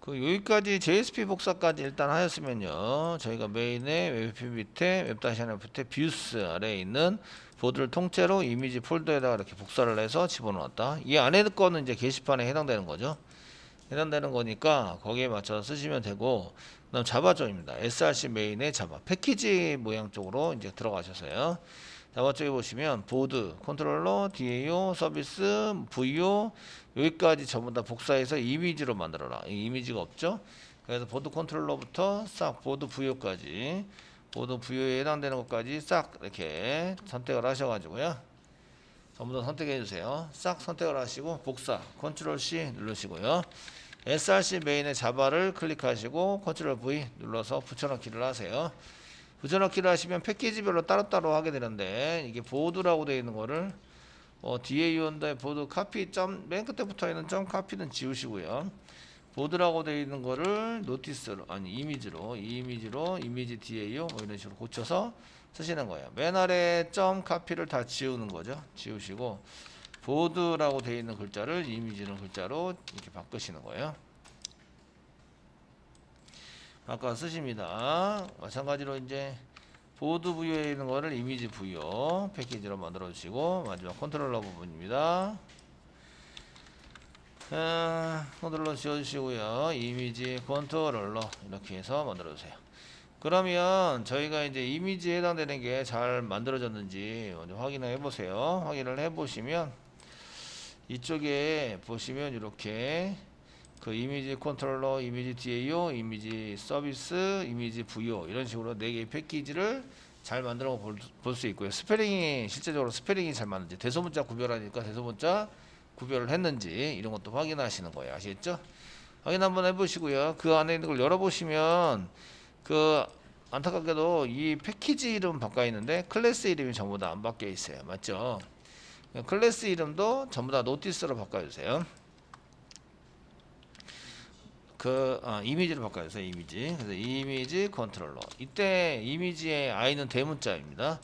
그 여기까지 JSP 복사까지 일단 하였으면요. 저희가 메인에 웹P 밑에 웹다시나 밑에 뷰스 아래에 있는 보드를 통째로 이미지 폴더에다가 이렇게 복사를 해서 집어넣었다. 이 안에 거는 이제 게시판에 해당되는 거죠. 해당되는 거니까 거기에 맞춰서 쓰시면 되고 그다음 자바 쪽입니다. src 메인의 자바 패키지 모양 쪽으로 이제 들어가셔서요. 자바 쪽에 보시면 보드, 컨트롤러, DAO, 서비스, VO 여기까지 전부 다 복사해서 이미지로 만들어라. 이 이미지가 없죠? 그래서 보드 컨트롤러부터 싹 보드 VO까지 보드 VO에 해당되는 것까지 싹 이렇게 선택을 하셔가지고요. 전부 다 선택해 주세요. 싹 선택을 하시고 복사 컨트롤 C 누르시고요. src 메인의 자바를 클릭하시고 컨트롤 V 눌러서 붙여넣기를 하세요. 붙여넣기를 하시면 패키지별로 따로따로 하게 되는데 이게 보드라고 되어 있는 거를 어, DAU 온다에 보드 카피 점 맨 끝에 붙어 있는 점 카피는 지우시고요. 보드라고 되어 있는 거를 노티스로 아니 이미지로 이 이미지로 이미지 DAU 뭐 이런 식으로 고쳐서 쓰시는 거예요. 맨 아래 점 카피를 다 지우는 거죠. 지우시고 보드라고 되어 있는 글자를 이미지는 글자로 이렇게 바꾸시는 거예요. 바꿔 쓰십니다. 마찬가지로 이제 보드 부여에 있는 거를 이미지 부여 패키지로 만들어 주시고 마지막 컨트롤러 부분입니다. 아, 컨트롤러 지워주시고요. 이미지 컨트롤러 이렇게 해서 만들어 주세요. 그러면 저희가 이제 이미지에 해당되는 게 잘 만들어졌는지 먼저 확인을 해보세요. 확인을 해보시면 이쪽에 보시면 이렇게 그 이미지 컨트롤러, 이미지 DAO, 이미지 서비스, 이미지 VO 이런 식으로 네 개의 패키지를 잘 만들어 볼 수 있고요. 스페링이 실제적으로 스페링이 잘 맞는지 대소문자 구별하니까 대소문자 구별을 했는지 이런 것도 확인하시는 거예요. 아시겠죠? 확인 한번 해보시고요. 그 안에 있는 걸 열어보시면 그 안타깝게도 이 패키지 이름 바꿔 있는데 클래스 이름이 전부 다 안 바뀌어 있어요. 맞죠? 클래스 이름도 전부 다 노티스로 바꿔주세요. 그 아, 이미지를 바꿔주세요. 이미지. 그래서 이미지 컨트롤러. 이때 이미지의 i는 대문자입니다.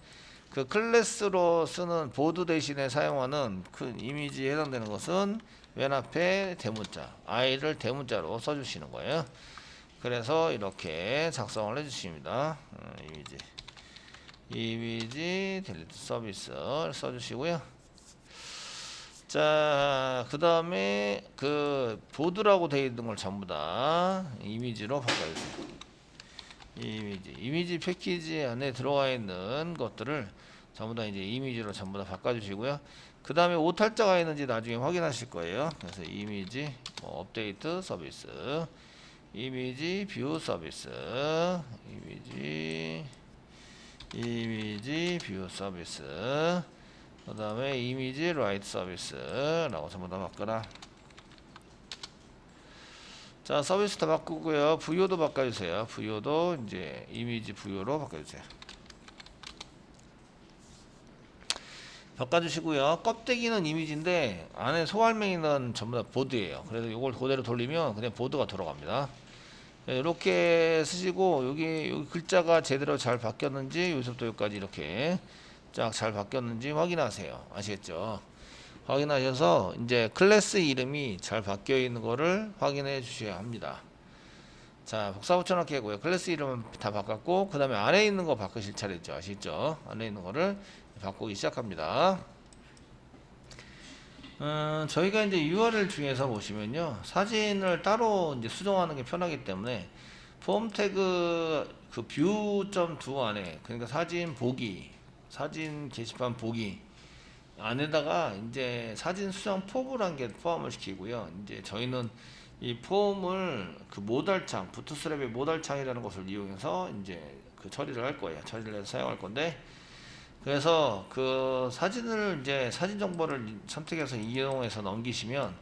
그 클래스로 쓰는 보드 대신에 사용하는 그 이미지에 해당되는 것은 맨 앞에 대문자 i를 대문자로 써주시는 거예요. 그래서 이렇게 작성을 해주십니다. 어, 이미지 이미지 델리트 서비스 써주시고요. 자, 그 다음에 그 보드라고 되어 있는 걸 전부 다 이미지로 바꿔주세요. 이미지, 이미지 패키지 안에 들어가 있는 것들을 전부 다 이제 이미지로 전부 다 바꿔주시고요. 그 다음에 오탈자가 있는지 나중에 확인하실 거예요. 그래서 이미지, 뭐 업데이트 서비스, 이미지 뷰 서비스, 이미지, 이미지 뷰 서비스. 그 다음에 이미지 라이트 서비스라고 전부 다 바꿔라. 자 서비스 다 바꾸고요. 부여도 바꿔주세요. 부여도 이제 이미지 부여로 바꿔주세요. 바꿔주시고요. 껍데기는 이미지인데 안에 소알맹이는 전부 다 보드예요. 그래서 이걸 그대로 돌리면 그냥 보드가 돌아갑니다. 이렇게 쓰시고 여기, 여기 글자가 제대로 잘 바뀌었는지 여기서부터 여기까지 이렇게 쫙잘 바뀌었는지 확인하세요. 아시겠죠? 확인하셔서 이제 클래스 이름이 잘 바뀌어 있는 거를 확인해 주셔야 합니다. 자, 복사 붙여넣기 하고요. 클래스 이름은 다 바꿨고, 그 다음에 안에 있는 거 바꾸실 차례죠. 아시죠? 안에 있는 거를 바꾸기 시작합니다. 음, 저희가 이제 URL 중에서 보시면요. 사진을 따로 이제 수정하는 게 편하기 때문에 폼 태그 그 뷰.2 안에 그러니까 사진 보기 사진 게시판 보기 안에다가 이제 사진 수정 폼을 게 포함을 시키고요. 이제 저희는 이 폼을 그 모달창, 부트스랩의 모달창이라는 것을 이용해서 이제 그 처리를 할 거예요. 처리를 해서 사용할 건데 그래서 그 사진을 이제 사진 정보를 선택해서 이용해서 넘기시면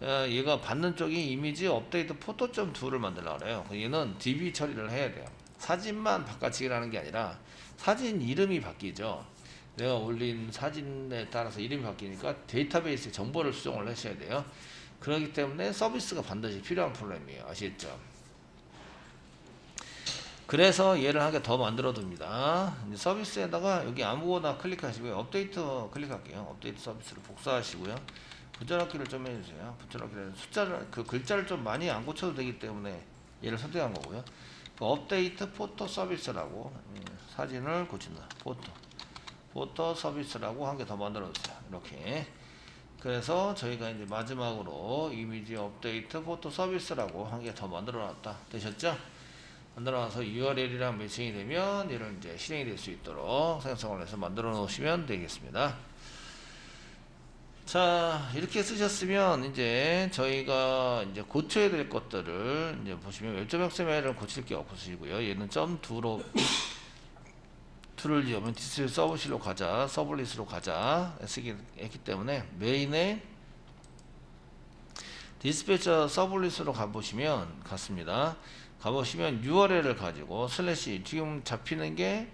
어, 얘가 받는 쪽이 이미지 업데이트 포토점 2를 만들려고 그래요. 얘는 DB 처리를 해야 돼요. 사진만 바꿔치기라는 게 아니라 사진 이름이 바뀌죠. 내가 올린 사진에 따라서 이름이 바뀌니까 데이터베이스에 정보를 수정을 하셔야 돼요. 그렇기 때문에 서비스가 반드시 필요한 프로그램이에요. 아시겠죠? 그래서 얘를 하게 더 만들어 둡니다. 서비스에다가 여기 아무거나 클릭하시고요. 업데이트 클릭할게요. 업데이트 서비스를 복사하시고요. 붙여넣기를 좀 해주세요. 붙여넣기를 숫자를 그 글자를 좀 많이 안 고쳐도 되기 때문에 얘를 선택한 거고요. 그 업데이트 포토 서비스라고 음, 사진을 고친다. 포토 포토 서비스라고 한 개 더 만들어 주세요. 이렇게. 그래서 저희가 이제 마지막으로 이미지 업데이트 포토 서비스라고 한 개 더 만들어 놨다. 되셨죠? 만들어 놔서 URL이랑 매칭이 되면 얘를 이제 실행이 될 수 있도록 생성을 해서 만들어 놓으시면 되겠습니다. 자, 이렇게 쓰셨으면 이제 저희가 이제 고쳐야 될 것들을 이제 보시면 웹점 XML을 고칠 게 없으시고요. 얘는 점 2로 2를 지으면 디스플레이 서브실로 가자, 서블릿으로 가자 쓰기 했기 때문에 메인에 디스패처 서블릿으로 가보시면 같습니다. 가보시면 URL을 가지고 슬래시 지금 잡히는 게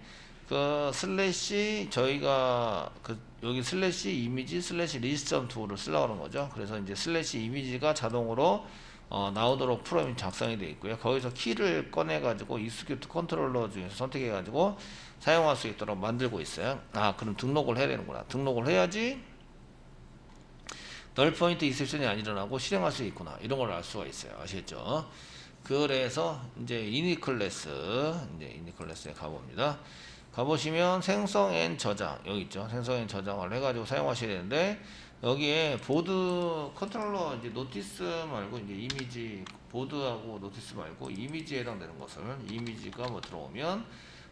그 슬래시 저희가 그 여기 슬래시 이미지 슬래시 리스트 투를 쓰려고 하는 거죠. 그래서 이제 슬래시 이미지가 자동으로 어, 나오도록 프로그램이 작성이 되어 있고요. 거기서 키를 꺼내 가지고 익스큐트 컨트롤러 중에서 선택해 가지고 사용할 수 있도록 만들고 있어요. 아, 그럼 등록을 해야 되는구나. 등록을 해야지 널 포인트 익셉션이 안 일어나고 실행할 수 있구나. 이런 걸 알 수가 있어요. 아시겠죠? 그래서 이제 이니 클래스 이제 이니 클래스에 가봅니다. 가보시면 생성 앤 저장 여기 있죠. 생성 앤 저장을 해가지고 사용하셔야 되는데 여기에 보드 컨트롤러 이제 노티스 말고 이제 이미지 보드하고 노티스 말고 이미지에 해당되는 것을 이미지가 뭐 들어오면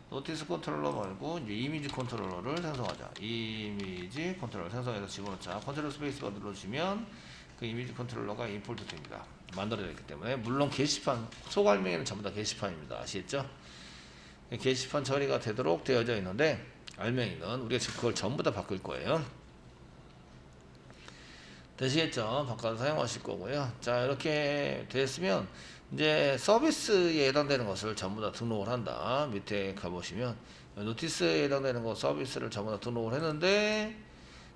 노티스 컨트롤러 말고 이제 이미지 컨트롤러를 생성하자. 이미지 컨트롤러 생성해서 집어넣자. 컨트롤 스페이스바 눌러주시면 그 이미지 컨트롤러가 임포트 됩니다. 만들어져 있기 때문에 물론 게시판 소갈명에는 전부 다 게시판입니다. 아시겠죠? 게시판 처리가 되도록 되어져 있는데 알맹이는 우리가 지금 그걸 전부 다 바꿀 거예요. 되시겠죠? 바꿔서 사용하실 거고요. 자 이렇게 됐으면 이제 서비스에 해당되는 것을 전부 다 등록을 한다. 밑에 가보시면 노티스에 해당되는 거 서비스를 전부 다 등록을 했는데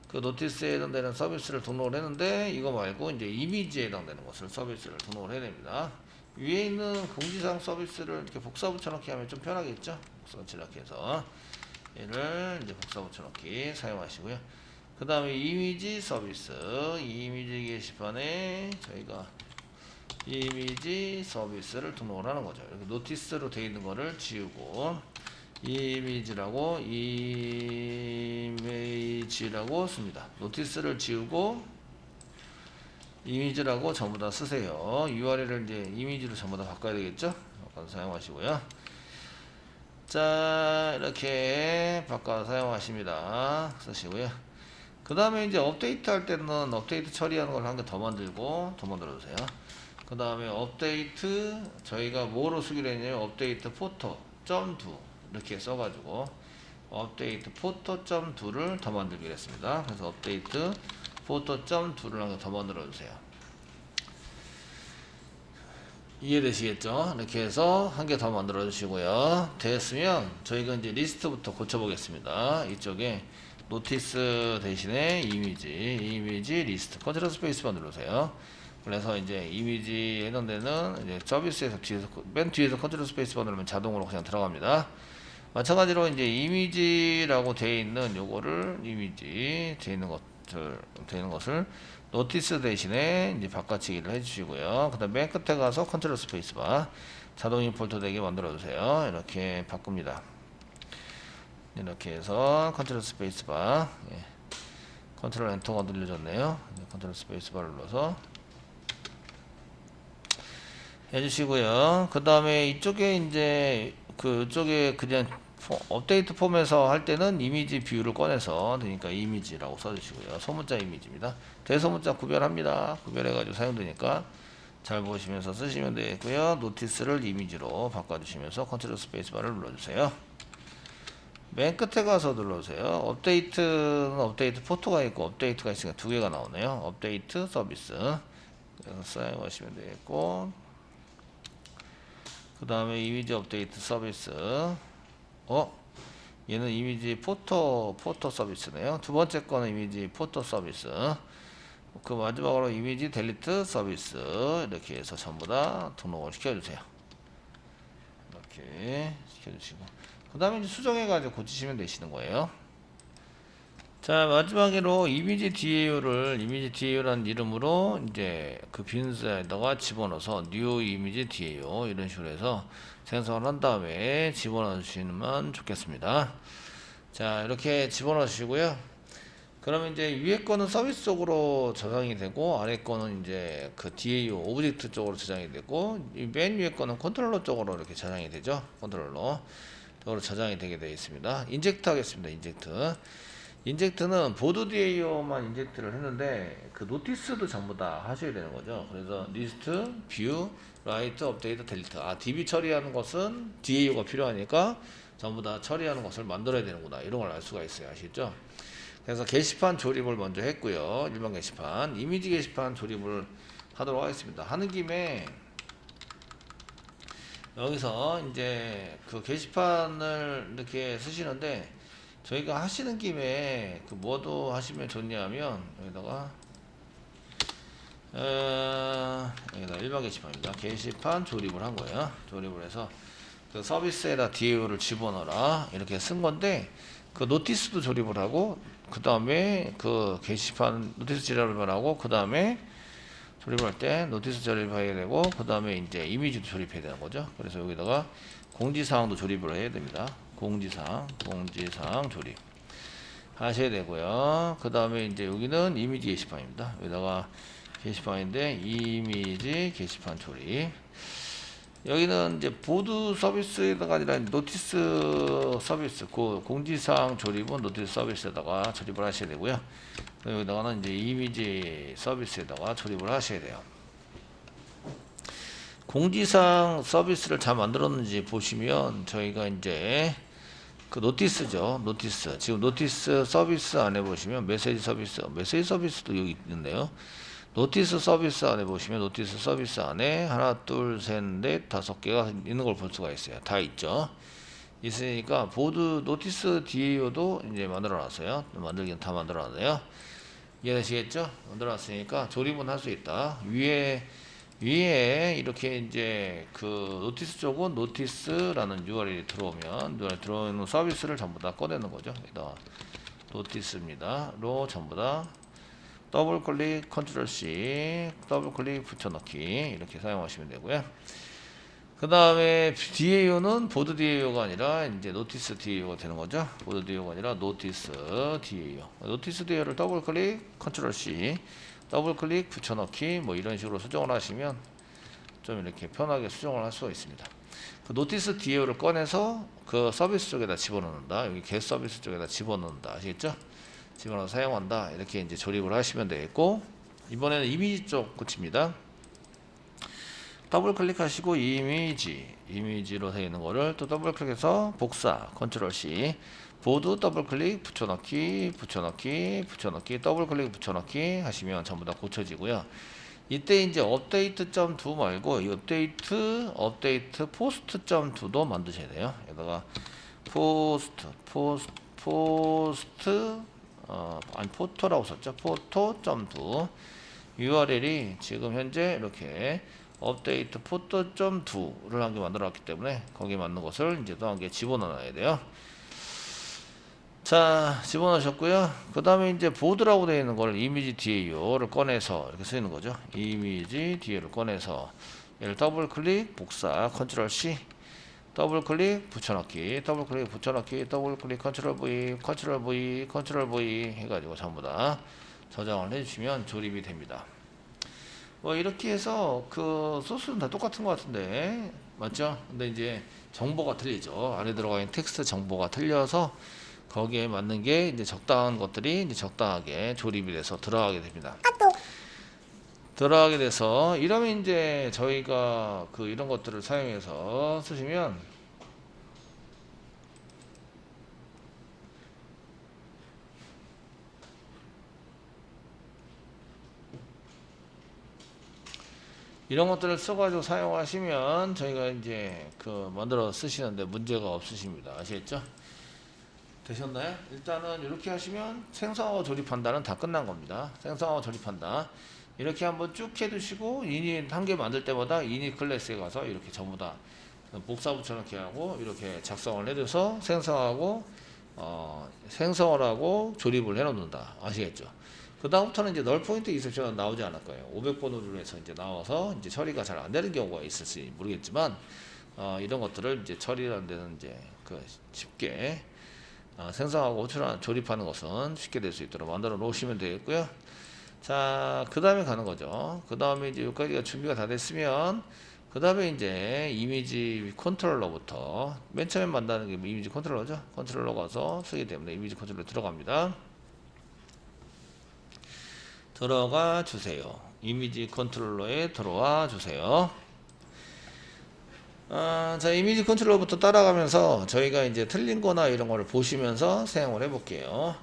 그 노티스에 해당되는 서비스를 등록을 했는데 이거 말고 이제 이미지에 해당되는 것을 서비스를 등록을 해야 됩니다. 위에 있는 공지사항 서비스를 이렇게 복사 붙여넣기 하면 좀 편하겠죠? 복사 붙여넣기 해서 얘를 이제 복사 붙여넣기 사용하시고요. 그 다음에 이미지 서비스 이미지 게시판에 저희가 이미지 서비스를 등록을 하는 거죠. 이렇게 노티스로 되어 있는 거를 지우고 이미지라고 이미지라고 씁니다. 노티스를 지우고 이미지라고 전부 다 쓰세요. URL을 이제 이미지로 전부 다 바꿔야 되겠죠? 바꿔서 사용하시고요. 자, 이렇게 바꿔서 사용하십니다. 쓰시고요. 그 다음에 이제 업데이트 할 때는 업데이트 처리하는 걸 한 개 더 만들고 더 만들어 주세요. 그 다음에 업데이트 저희가 뭐로 쓰기로 했냐면 업데이트 포토 점2 이렇게 써가지고 업데이트 포토 점 2를 더 만들기로 했습니다. 그래서 업데이트 포토 점 2를 한개더 만들어 주세요. 이해되시겠죠? 이렇게 해서 한 개 더 만들어 주시고요. 됐으면 저희가 이제 리스트부터 고쳐 보겠습니다. 이쪽에 노티스 대신에 이미지, 이미지 리스트 컨트롤 스페이스만 누르세요. 그래서 이제 이미지에 해당되는 이제 서비스에서 뒤에서 맨 뒤에서 컨트롤 스페이스만 누르면 자동으로 그냥 들어갑니다. 마찬가지로 이제 이미지라고 되어 있는 요거를 이미지 되어 있는 것들 되는 것을 노티스 대신에 이제 바꿔치기를 해주시고요. 그 다음 맨 끝에 가서 컨트롤 스페이스바 자동 임포트 되게 만들어 주세요. 이렇게 바꿉니다. 이렇게 해서 컨트롤 스페이스바 예. 컨트롤 엔터가 눌려졌네요. 네, 컨트롤 스페이스바를 눌러서 해주시고요. 그 다음에 이쪽에 이제 그 쪽에 그냥 포, 업데이트 폼에서 할 때는 이미지 뷰를 꺼내서 그러니까 이미지라고 써주시고요. 소문자 이미지입니다. 대소문자 구별합니다. 구별해가지고 사용되니까 잘 보시면서 쓰시면 되겠고요. 노티스를 이미지로 바꿔주시면서 컨트롤 스페이스바를 눌러주세요. 맨 끝에 가서 눌러주세요. 업데이트는 업데이트 포토가 있고 업데이트가 있으니까 두 개가 나오네요. 업데이트 서비스. 사용하시면 되겠고 그 다음에 이미지 업데이트 서비스 어? 얘는 이미지 포토 포토 서비스네요. 두 번째 거는 이미지 포토 서비스. 그 마지막으로 이미지 델리트 서비스 이렇게 해서 전부 다 등록을 시켜주세요. 이렇게 시켜주시고 그 다음에 이제 수정해가지고 고치시면 되시는 거예요. 자 마지막으로 이미지 DAO를 이미지 DAO라는 이름으로 이제 그 빈스에다가 집어넣어서 new 이미지 DAO 이런 식으로 해서 생성을 한 다음에 집어넣어 주시면 좋겠습니다. 자 이렇게 집어넣어 주시고요. 그러면 이제 위에 거는 서비스 쪽으로 저장이 되고 아래 거는 이제 그 DAO 오브젝트 쪽으로 저장이 되고 이맨 위에 거는 컨트롤러 쪽으로 이렇게 저장이 되죠. 컨트롤러 쪽으로 저장이 되게 되어 있습니다. 인젝트 하겠습니다. 인젝트. 인젝트는 보드 DAO만 인젝트를 했는데 그 노티스도 전부 다 하셔야 되는 거죠. 그래서 리스트, 뷰, 라이트, 업데이트, 델리트. 아, DB 처리하는 것은 DAO가 필요하니까 전부 다 처리하는 것을 만들어야 되는구나. 이런 걸 알 수가 있어요. 아시죠? 그래서 게시판 조립을 먼저 했고요. 일반 게시판, 이미지 게시판 조립을 하도록 하겠습니다. 하는 김에 여기서 이제 그 게시판을 이렇게 쓰시는데 저희가 하시는 김에 그 뭐도 하시면 좋냐면 여기다가 어, 여기다 일반 게시판입니다. 게시판 조립을 한 거예요. 조립을 해서 그 서비스에다 DAO를 집어넣어라 이렇게 쓴 건데 그 노티스도 조립을 하고 그 다음에 그 게시판 노티스 조립을 하고 그 다음에 조립할 때 노티스 조립해야 되고 그 다음에 이제 이미지도 조립해야 되는 거죠. 그래서 여기다가 공지사항도 조립을 해야 됩니다. 공지사항, 공지사항 조립 하셔야 되고요. 그 다음에 이제 여기는 이미지 게시판입니다. 여기다가 게시판인데 이미지 게시판 조립 여기는 이제 보드 서비스에다가 아니라 노티스 서비스 그 공지사항 조립은 노티스 서비스에다가 조립을 하셔야 되고요. 여기다가는 이제 이미지 서비스에다가 조립을 하셔야 돼요. 공지사항 서비스를 잘 만들었는지 보시면 저희가 이제 그 노티스죠. 노티스. 지금 노티스 서비스 안에 보시면 메시지 서비스, 메시지 서비스도 여기 있는데요. 노티스 서비스 안에 보시면 노티스 서비스 안에 하나, 둘, 셋, 넷, 다섯 개가 있는 걸 볼 수가 있어요. 다 있죠. 있으니까 보드 노티스 DAO도 이제 만들어 놨어요. 만들긴 다 만들어 놨네요. 이해되시겠죠? 만들어 놨으니까 조립은 할 수 있다. 위에 위에 이렇게 이제 그 노티스 쪽은 노티스라는 URL이 들어오면 URL 들어오는 서비스를 전부 다 꺼내는 거죠. 여기다 노티스입니다.로 전부 다 더블 클릭 컨트롤 C 더블 클릭 붙여넣기 이렇게 사용하시면 되고요. 그 다음에 DAO는 보드 DAO가 아니라 이제 노티스 DAO가 되는 거죠. 보드 DAO가 아니라 노티스 DAO. 노티스 DAO를 더블 클릭 컨트롤 C 더블 클릭 붙여넣기 뭐 이런 식으로 수정을 하시면 좀 이렇게 편하게 수정을 할 수가 있습니다. 그 노티스 DAO를 꺼내서 그 서비스 쪽에다 집어넣는다. 여기 겟 서비스 쪽에다 집어넣는다. 아시겠죠? 집어넣어 사용한다. 이렇게 이제 조립을 하시면 되겠고 이번에는 이미지 쪽 고칩니다. 더블 클릭하시고 이미지 이미지로 되어 있는 거를 또 더블 클릭해서 복사 컨트롤 C 보드 더블 클릭 붙여넣기 붙여넣기 붙여넣기 더블 클릭 붙여넣기 하시면 전부 다 고쳐지고요. 이때 이제 업데이트 점두 말고 이 업데이트 업데이트 포스트 점 두도 만드셔야 돼요. 여기다가 포스트 포스트 포스트 어 아니 포토라고 썼죠. 포토 점두 URL이 지금 현재 이렇게 업데이트 포토 점 두를 한 개 만들어 놨기 때문에 거기에 맞는 것을 이제 또 한 개 집어넣어야 돼요. 자 집어넣으셨고요. 그 다음에 이제 보드라고 되어 있는 걸 이미지 DAO를 꺼내서 이렇게 쓰이는 거죠. 이미지 DAO를 꺼내서 얘를 더블 클릭 복사 컨트롤 C 더블 클릭 붙여넣기 더블 클릭 붙여넣기 더블 클릭 컨트롤 V 컨트롤 V 컨트롤 V 해가지고 전부 다 저장을 해주시면 조립이 됩니다 뭐 이렇게 해서 그 소스는 다 똑같은 것 같은데 맞죠? 근데 이제 정보가 틀리죠 안에 들어가 있는 텍스트 정보가 틀려서 거기에 맞는 게 이제 적당한 것들이 이제 적당하게 조립이 돼서 들어가게 됩니다. 들어가게 돼서 이러면 이제 저희가 그 이런 것들을 사용해서 쓰시면 이런 것들을 써가지고 사용하시면 저희가 이제 그 만들어 쓰시는데 문제가 없으십니다. 아시겠죠? 되셨나요? 일단은 이렇게 하시면 생성하고 조립 판단은 다 끝난 겁니다. 생성하고 조립 판단 이렇게 한번 쭉 해두시고 이닛 한 개 만들 때마다 이닛 클래스에 가서 이렇게 전부 다 복사 붙여넣기 하고 이렇게 작성을 해줘서 생성하고 어, 생성을 하고 조립을 해 놓는다. 아시겠죠? 그 다음부터는 이제 널 포인트 익셉션 나오지 않을 거예요. 500번호로 해서 이제 나와서 이제 처리가 잘 안 되는 경우가 있을지 모르겠지만 어, 이런 것들을 이제 처리하는 데는 이제 그 쉽게 어, 생성하고 조립하는 것은 쉽게 될 수 있도록 만들어 놓으시면 되겠고요. 자, 그 다음에 가는 거죠. 그 다음에 이제 여기까지가 준비가 다 됐으면 그 다음에 이제 이미지 컨트롤러부터 맨 처음에 만드는 게 이미지 컨트롤러죠. 컨트롤러 가서 쓰게 되면 이미지 컨트롤러 들어갑니다. 들어가 주세요. 이미지 컨트롤러에 들어와 주세요. 아, 자, 이미지 컨트롤러부터 따라가면서 저희가 이제 틀린 거나 이런 거를 보시면서 사용을 해 볼게요.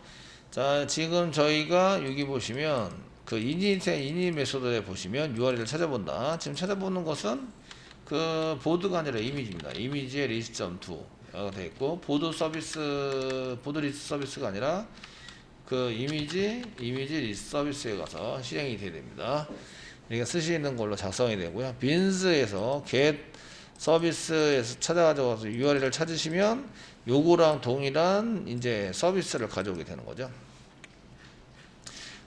자, 지금 저희가 여기 보시면 그 이닛의 이닛 메소드에 보시면 URL을 찾아본다. 지금 찾아보는 것은 그 보드가 아니라 이미지입니다. 이미지의 리스트.2가 되어 있고 보드 서비스 보드 리스트 서비스가 아니라 그 이미지 이미지 서비스에 가서 실행이 돼야 됩니다. 그러니까 쓰시는 걸로 작성이 되고요. 빈스에서 get 서비스에서 찾아가지고 URL을 찾으시면 요거랑 동일한 이제 서비스를 가져오게 되는 거죠.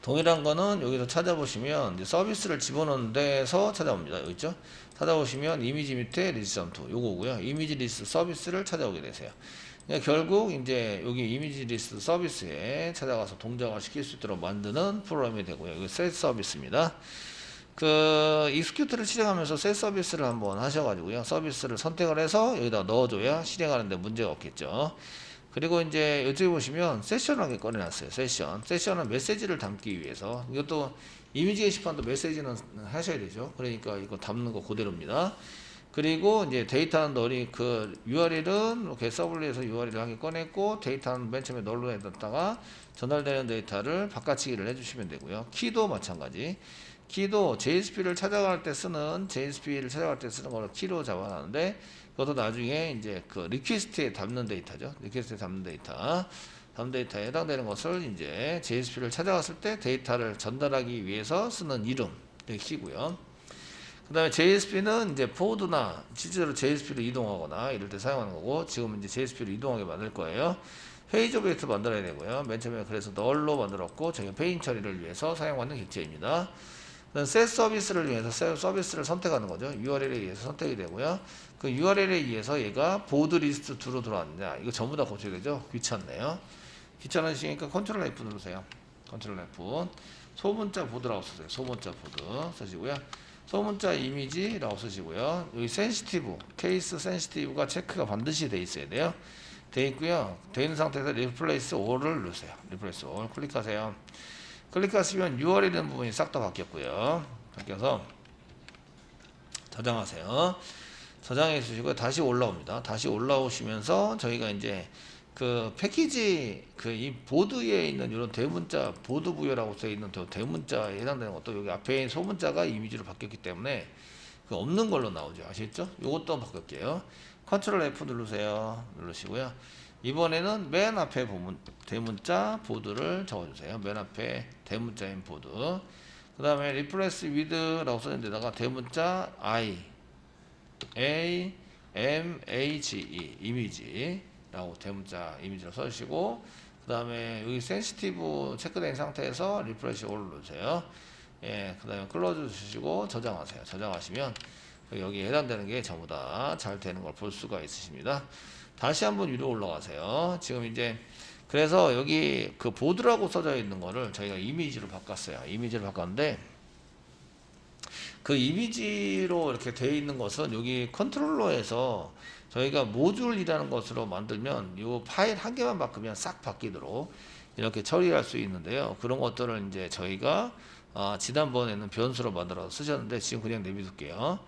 동일한 거는 여기서 찾아보시면 서비스를 집어넣는 데서 찾아옵니다. 여기 있죠? 찾아보시면 이미지 밑에 리스트2 요거고요. 이미지 리스트 서비스를 찾아오게 되세요. 그러니까 결국 이제 여기 이미지 리스트 서비스에 찾아가서 동작을 시킬 수 있도록 만드는 프로그램이 되고요. 이거 셋 서비스입니다. 그 익스큐트를 실행하면서 셋 서비스를 한번 하셔가지고요. 서비스를 선택을 해서 여기다 넣어줘야 실행하는데 문제가 없겠죠. 그리고 이제 이쪽에 보시면 세션하게 꺼내놨어요. 세션. 세션은 메시지를 담기 위해서 이것도 이미지 게시판도 메시지는 하셔야 되죠. 그러니까 이거 담는 거 그대로입니다. 그리고 이제 데이터는 널이 그 URL은 이렇게 서블리에서 URL을 한 개 꺼냈고 데이터는 맨 처음에 널로 해뒀다가 전달되는 데이터를 바꿔치기를 해주시면 되고요. 키도 마찬가지. 키도 JSP를 찾아갈 때 쓰는 JSP를 찾아갈 때 쓰는 거를 키로 잡아놨는데 그것도 나중에 이제 그 리퀘스트에 담는 데이터죠. 리퀘스트에 담는 데이터. 담는 데이터에 해당되는 것을 이제 JSP를 찾아갔을 때 데이터를 전달하기 위해서 쓰는 이름 키고요. 그 다음에 JSP는 이제 포드나 실제로 JSP로 이동하거나 이럴 때 사용하는 거고 지금 이제 JSP로 이동하게 만들 거예요. 페이지 오브젝트 만들어야 되고요. 맨 처음에 그래서 널로 만들었고 저희가 페인 처리를 위해서 사용하는 객체입니다. 셋 서비스를 위해서 셋 서비스를 선택하는 거죠. URL에 의해서 선택이 되고요. 그 URL에 의해서 얘가 보드 리스트 2로 들어왔느냐. 이거 전부 다 고쳐야 되죠. 귀찮네요. 귀찮으시니까 컨트롤 F 누르세요. 컨트롤 F. 소문자 보드라고 쓰세요. 소문자 보드 쓰시고요. 소문자 이미지라고 쓰시고요. 여기 센시티브, 케이스 센시티브가 체크가 반드시 돼 있어야 돼요. 돼 있고요. 돼 있는 상태에서 리플레이스 all을 누르세요. 리플레이스 all 클릭하세요. 클릭하시면 URL 있는 부분이 싹 다 바뀌었고요. 바뀌어서 저장하세요. 저장해 주시고 다시 올라옵니다. 다시 올라오시면서 저희가 이제 그 패키지 그 이 보드에 있는 이런 대문자 보드 부여라고 써 있는 저 대문자에 해당되는 것도 여기 앞에 소문자가 이미지로 바뀌었기 때문에 그 없는 걸로 나오죠. 아시겠죠? 요것도 바꿀게요. 컨트롤 F 누르세요. 누르시고요. 이번에는 맨 앞에 보문, 대문자 보드를 적어주세요. 맨 앞에 대문자인 보드. 그 다음에 replace with라고 써있는 데다가 대문자 I, A, M, H, E, 이미지 라고 대문자 이미지로 써주시고, 그 다음에 여기 센시티브 체크된 상태에서 refresh all 누르세요. 예, 그 다음에 클로즈 주시고 저장하세요. 저장하시면 여기에 해당되는 게 전부 다 잘 되는 걸 볼 수가 있으십니다. 다시 한번 위로 올라가세요. 지금 이제 그래서 여기 그 보드라고 써져 있는 거를 저희가 이미지로 바꿨어요. 이미지로 바꿨는데 그 이미지로 이렇게 되어 있는 것은 여기 컨트롤러에서 저희가 모듈이라는 것으로 만들면 이 파일 한 개만 바꾸면 싹 바뀌도록 이렇게 처리할 수 있는데요. 그런 것들을 이제 저희가 아, 지난번에는 변수로 만들어서 쓰셨는데 지금 그냥 내비둘게요.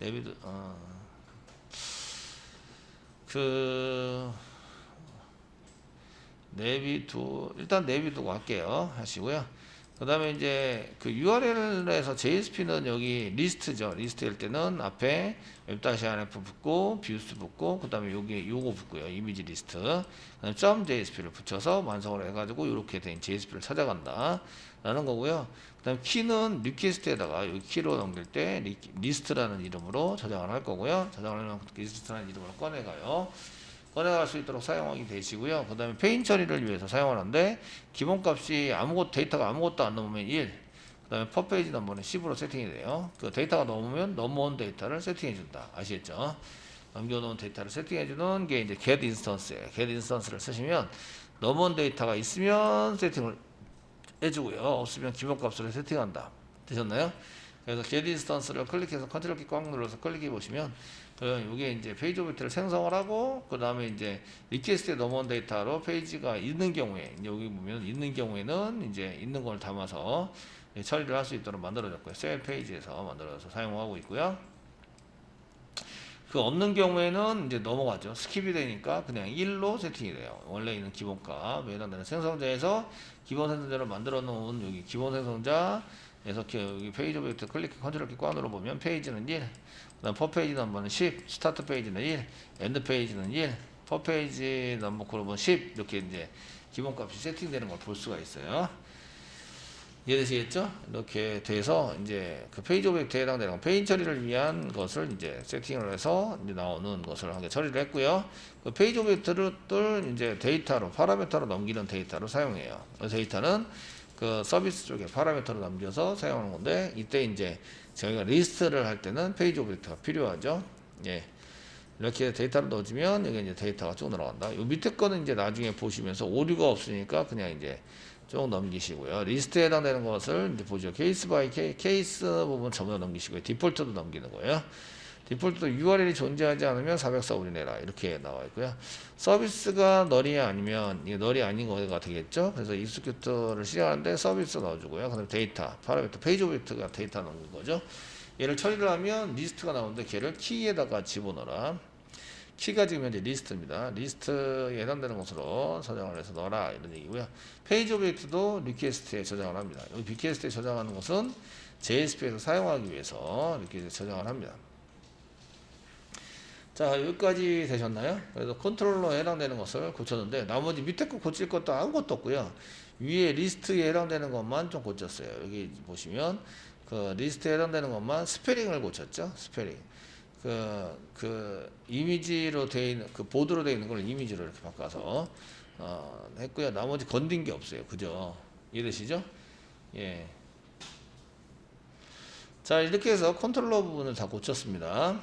내비두 어, 그 내비두 일단 내비두고 할게요. 하시고요. 그 다음에 이제 그 URL에서 JSP는 여기 리스트죠. 리스트일 때는 앞에 웹-rf 붙고 뷰스 붙고 그 다음에 여기 요거 붙고요. 이미지 리스트 그다음에 점 .jsp를 붙여서 완성을 해가지고 이렇게 된 JSP를 찾아간다 라는 거고요. 그 다음에 키는 리퀘스트에다가 여기 키로 넘길 때 리, 리스트라는 이름으로 저장을 할 거고요. 저장을 하면 리스트라는 이름으로 꺼내가요. 꺼내갈 수 있도록 사용하게 되시고요. 그 다음에 페인 처리를 위해서 사용하는데 기본값이 아무것 데이터가 아무것도 안 넘으면 1. 그 다음에 퍼 페이지 넘버는 10으로 세팅이 돼요. 그 데이터가 넘으면 넘어온 데이터를 세팅해 준다. 아시겠죠? 넘겨놓은 데이터를 세팅해 주는 게 이제 get instance예요. get instance를 쓰시면 넘어온 데이터가 있으면 세팅을 해주고요. 없으면 기본값으로 세팅한다. 되셨나요? 그래서 get instance를 클릭해서 컨트롤 키 꽉 눌러서 클릭해 보시면 이게 이제 페이지 오브젝트를 생성을 하고 그 다음에 이제 리퀘스트에 넘어온 데이터로 페이지가 있는 경우에 여기 보면 있는 경우에는 이제 있는 걸 담아서 처리를 할 수 있도록 만들어졌고요. 셀 페이지에서 만들어서 사용하고 있고요. 그 없는 경우에는 이제 넘어가죠. 스킵이 되니까 그냥 1로 세팅이 돼요. 원래 있는 기본값 해당되는 생성자에서 기본 생성자를 만들어 놓은 여기 기본 생성자 기- 여기 페이지 오브젝트 클릭 컨트롤 키꽉 눌러보면 페이지는 1, 그다음 퍼 페이지 넘버는 10, 스타트 페이지는 1, 엔드 페이지는 1, 퍼 페이지 넘버 그러면 10 이렇게 이제 기본값이 세팅되는 걸 볼 수가 있어요. 이해되시겠죠? 이렇게 돼서 이제 그 페이지 오브젝트에 해당되는 페인 처리를 위한 것을 이제 세팅을 해서 이제 나오는 것을 하게 처리를 했고요. 그 페이지 오브젝트를 이제 데이터로 파라미터로 넘기는 데이터로 사용해요. 그 데이터는 그 서비스 쪽에 파라미터로 남겨서 사용하는 건데 이때 이제 저희가 리스트를 할 때는 페이지 오브젝트가 필요하죠. 예. 이렇게 데이터를 넣어주면 여기 이제 데이터가 쭉 들어간다. 요 밑에 거는 이제 나중에 보시면서 오류가 없으니까 그냥 이제 쭉 넘기시고요. 리스트에 해당되는 것을 이제 보죠. 케이스 바이 케이, 케이스 부분 전부 다 넘기시고요. 디폴트도 넘기는 거예요. 디폴트도 URL이 존재하지 않으면 404 내라 이렇게 나와 있고요. 서비스가 널이 아니면 이게 널이 아닌 거가 되겠죠. 그래서 익스큐트를 실행하는데 서비스 넣어주고요. 그다음 데이터, 파라미터, 페이지 오브젝트가 데이터 넣는 거죠. 얘를 처리를 하면 리스트가 나오는데 걔를 키에다가 집어넣어라. 키가 지금 현재 리스트입니다. 리스트에 해당되는 것으로 저장을 해서 넣어라 이런 얘기고요. 페이지 오브젝트도 리퀘스트에 저장을 합니다. 여기 리퀘스트에 저장하는 것은 JSP에서 사용하기 위해서 이렇게 저장을 합니다. 자 여기까지 되셨나요? 그래서 컨트롤러에 해당되는 것을 고쳤는데 나머지 밑에 거 고칠 것도 아무것도 없고요. 위에 리스트에 해당되는 것만 좀 고쳤어요. 여기 보시면 그 리스트에 해당되는 것만 스페링을 고쳤죠. 스페링. 그, 그 이미지로 돼 있는 그 보드로 돼 있는 걸 이미지로 이렇게 바꿔서 어, 했고요. 나머지 건든 게 없어요. 그죠? 이해되시죠? 예. 자 이렇게 해서 컨트롤러 부분을 다 고쳤습니다.